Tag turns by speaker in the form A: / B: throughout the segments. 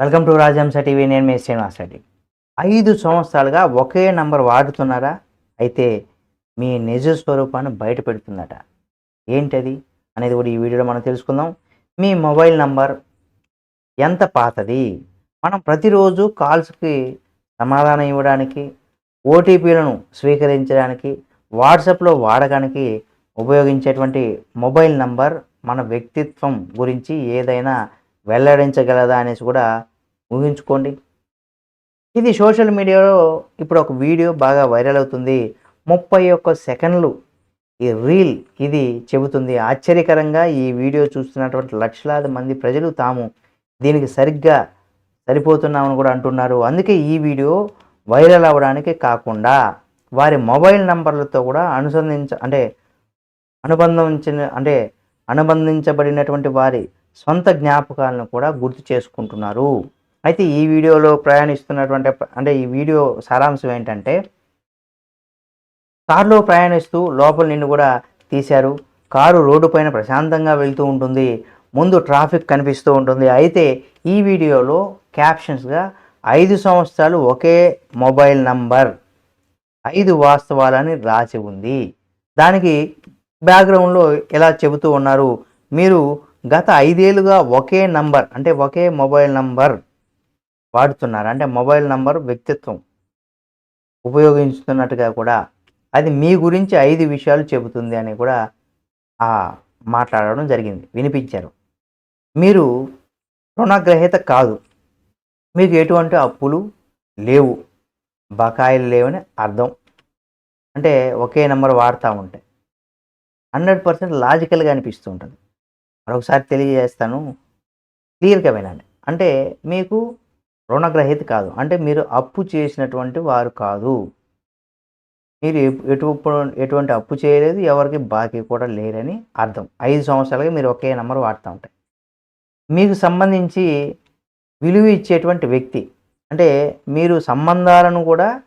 A: Welcome to రాజహంస TV. నేను మీ శ్రీనివాస్ రెడ్డి. ఐదు సంవత్సరాలుగా ఒకే నంబర్ వాడుతున్నారా? అయితే మీ నిజ స్వరూపాన్ని బయట పెడుతుందట. ఏంటది? అనేది కూడా ఈ వీడియోలో మనం తెలుసుకుందాం. మీ మొబైల్ నంబర్ ఎంత పాతది? మనం ప్రతిరోజు కాల్స్కి సమాధానం ఇవ్వడానికి ఓటీపీలను స్వీకరించడానికి వాట్సాప్లో వాడడానికి ఉపయోగించేటువంటి మొబైల్ నంబర్ మన వ్యక్తిత్వం గురించి ఏదైనా వెల్లడించగలదా అనేసి కూడా ఊహించుకోండి. ఇది సోషల్ మీడియాలో ఇప్పుడు ఒక వీడియో బాగా వైరల్ అవుతుంది. ముప్పై ఒక్క సెకండ్లు ఈ రీల్ ఇది చెబుతుంది. ఆశ్చర్యకరంగా ఈ వీడియో చూస్తున్నటువంటి లక్షలాది మంది ప్రజలు తాము దీనికి సరిగ్గా సరిపోతున్నామని కూడా అంటున్నారు. అందుకే ఈ వీడియో వైరల్ అవ్వడానికి కాకుండా వారి మొబైల్ నంబర్లతో కూడా అనుసంధించ అంటే అనుబంధించిన అంటే అనుబంధించబడినటువంటి వారి సొంత జ్ఞాపకాలను కూడా గుర్తు చేసుకుంటున్నారు. అయితే ఈ వీడియోలో ప్రయాణిస్తున్నటువంటి అంటే ఈ వీడియో సారాంశం ఏంటంటే కారులో ప్రయాణిస్తూ లోపల నిన్ను కూడా తీశారు. కారు రోడ్డు పైన ప్రశాంతంగా వెళ్తూ ఉంటుంది. ముందు ట్రాఫిక్ కనిపిస్తూ ఉంటుంది. అయితే ఈ వీడియోలో క్యాప్షన్స్గా ఐదు సంవత్సరాలు ఒకే మొబైల్ నంబర్ ఐదు వాస్తవాలని రాసి ఉంది. దానికి బ్యాక్గ్రౌండ్లో ఇలా చెబుతూ ఉన్నారు. మీరు గత ఐదేళ్ళుగా ఒకే నంబర్ అంటే ఒకే మొబైల్ నంబర్ వాడుతున్నారు. అంటే మొబైల్ నంబర్ వ్యక్తిత్వం ఉపయోగించుతున్నట్టుగా కూడా అది మీ గురించి ఐదు విషయాలు చెబుతుంది అని కూడా ఆ మాట్లాడడం జరిగింది. వినిపించారు. మీరు రుణగ్రహీత కాదు. మీకు ఎటువంటి అప్పులు లేవు. బకాయిలు లేవని అర్థం. అంటే ఒకే నెంబర్ వాడుతూ ఉంటాయి హండ్రెడ్ పర్సెంట్ లాజికల్గా అనిపిస్తూ ఉంటుంది. మరొకసారి తెలియజేస్తాను. క్లియర్గా వినండి. అంటే మీకు రుణగ్రహీత కాదు. అంటే మీరు అప్పు చేసినటువంటి వారు కాదు. మీరు ఎటు ఎటువంటి అప్పు చేయలేదు. ఎవరికి బాకీ కూడా లేరని అర్థం. ఐదు సంవత్సరాలుగా మీరు ఒకే నెంబర్ వాడుతూ ఉంటాయి మీకు సంబంధించి విలువ ఇచ్చేటువంటి వ్యక్తి. అంటే మీరు సంబంధాలను కూడా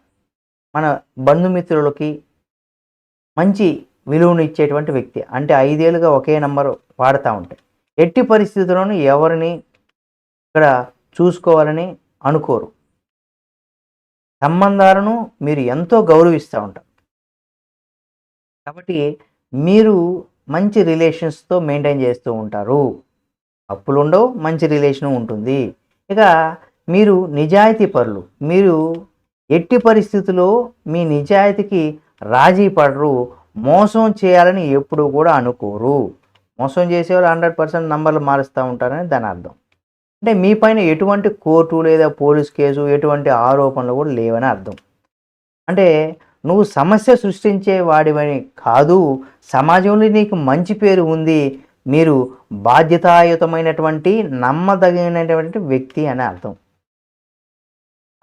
A: మన బంధుమిత్రులకి మంచి విలువను ఇచ్చేటువంటి వ్యక్తి. అంటే ఐదేళ్ళుగా ఒకే నెంబర్ వాడుతూ ఉంటాయి ఎట్టి పరిస్థితుల్లోనూ ఎవరిని ఇక్కడ చూసుకోవాలని అనుకోరు. సంబంధాలను మీరు ఎంతో గౌరవిస్తూ ఉంటారు. కాబట్టి మీరు మంచి రిలేషన్స్తో మెయింటైన్ చేస్తూ ఉంటారు. అప్పులు ఉండవు మంచి రిలేషన్ ఉంటుంది. ఇక మీరు నిజాయితీ పరులు. మీరు ఎట్టి పరిస్థితుల్లో మీ నిజాయితీకి రాజీ పడరు. మోసం చేయాలని ఎప్పుడు కూడా అనుకోరు. మోసం చేసేవాళ్ళు హండ్రెడ్ పర్సెంట్ నంబర్లు మారుస్తూ ఉంటారని దాని అర్థం. అంటే మీ పైన ఎటువంటి కోర్టు లేదా పోలీస్ కేసు ఎటువంటి ఆరోపణలు కూడా లేవని అర్థం. అంటే నువ్వు సమస్య సృష్టించే వాడివని కాదు సమాజంలో నీకు మంచి పేరు ఉంది మీరు బాధ్యతాయుతమైనటువంటి నమ్మదగినటువంటి వ్యక్తి అని అర్థం.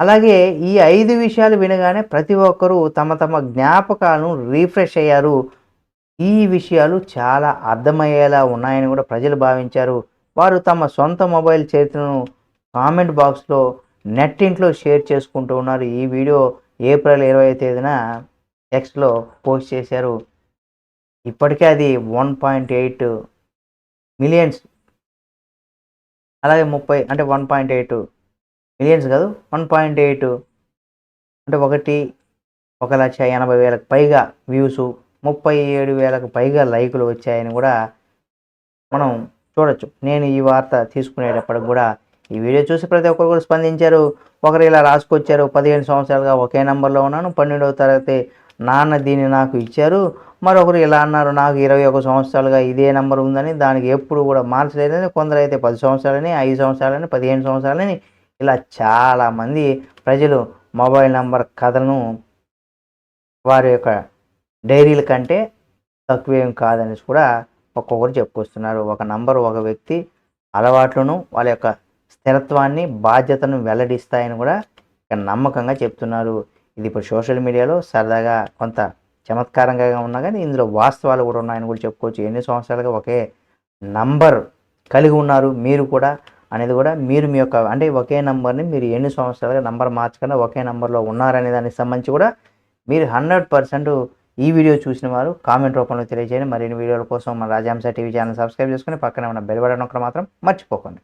A: అలాగే ఈ ఐదు విషయాలు వినగానే ప్రతి ఒక్కరూ తమ తమ జ్ఞాపకాలను రీఫ్రెష్ అయ్యారు. ఈ విషయాలు చాలా అర్థమయ్యేలా ఉన్నాయని కూడా ప్రజలు భావించారు. వారు తమ సొంత మొబైల్ చరిత్రను కామెంట్ బాక్స్లో నెట్టింట్లో షేర్ చేసుకుంటూ ఉన్నారు. ఈ వీడియో ఏప్రిల్ ఇరవై తేదీన ఎక్స్లో పోస్ట్ చేశారు. ఇప్పటికే అది వన్ పాయింట్ ఎయిట్ మిలియన్స్ అలాగే ముప్పై అంటే వన్ పాయింట్ ఎయిట్ మిలియన్స్ కాదు వన్ పాయింట్ ఎయిట్ అంటే ఒకటి ఒక లక్ష ఎనభై వేలకు పైగా వ్యూస్ ముప్పై ఏడు వేలకు పైగా లైకులు వచ్చాయని కూడా మనం చూడొచ్చు. నేను ఈ వార్త తీసుకునేటప్పటికి కూడా ఈ వీడియో చూసి ప్రతి ఒక్కరు కూడా స్పందించారు. ఒకరు ఇలా రాసుకొచ్చారు పదిహేను సంవత్సరాలుగా ఒకే నెంబర్లో ఉన్నాను పన్నెండవ తరగతి నాన్న దీన్ని నాకు ఇచ్చారు. మరొకరు ఇలా అన్నారు నాకు ఇరవై ఒక సంవత్సరాలుగా ఇదే నెంబర్ ఉందని దానికి ఎప్పుడు కూడా మార్చలేదని కొందరు అయితే పది సంవత్సరాలని ఐదు సంవత్సరాలని పదిహేను సంవత్సరాలని ఇలా చాలామంది ప్రజలు మొబైల్ నంబర్ కథలను వారి యొక్క డైరీల కంటే తక్కువేం కాదనేసి కూడా ఒక్కొక్కరు చెప్పుకొస్తున్నారు. ఒక నంబర్ ఒక వ్యక్తి అలవాట్లను వాళ్ళ యొక్క స్థిరత్వాన్ని బాధ్యతను వెల్లడిస్తాయని కూడా నమ్మకంగా చెప్తున్నారు. ఇది ఇప్పుడు సోషల్ మీడియాలో సరదాగా కొంత చమత్కారంగా ఉన్నా కానీ ఇందులో వాస్తవాలు కూడా ఉన్నాయని కూడా చెప్పుకోవచ్చు. ఎన్ని సంవత్సరాలుగా ఒకే నంబర్ కలిగి ఉన్నారు మీరు కూడా. అనేది కూడా మీరు మీ యొక్క అంటే ఒకే నెంబర్ని మీరు ఎన్ని సంవత్సరాలుగా నెంబర్ మార్చకుండా ఒకే నెంబర్లో ఉన్నారనే దానికి సంబంధించి కూడా మీరు హండ్రెడ్ పర్సెంట్ ఈ వీడియో చూసిన వారు కామెంట్ రూపంలో తెలియజేయండి. మరిన్ని వీడియోల కోసం మన రాజాంశ టీవీ ఛానల్ సబ్స్క్రైబ్ చేసుకుని పక్కనే ఉన్న బెల్ బటన్ ఒకటి మాత్రం మర్చిపోకండి.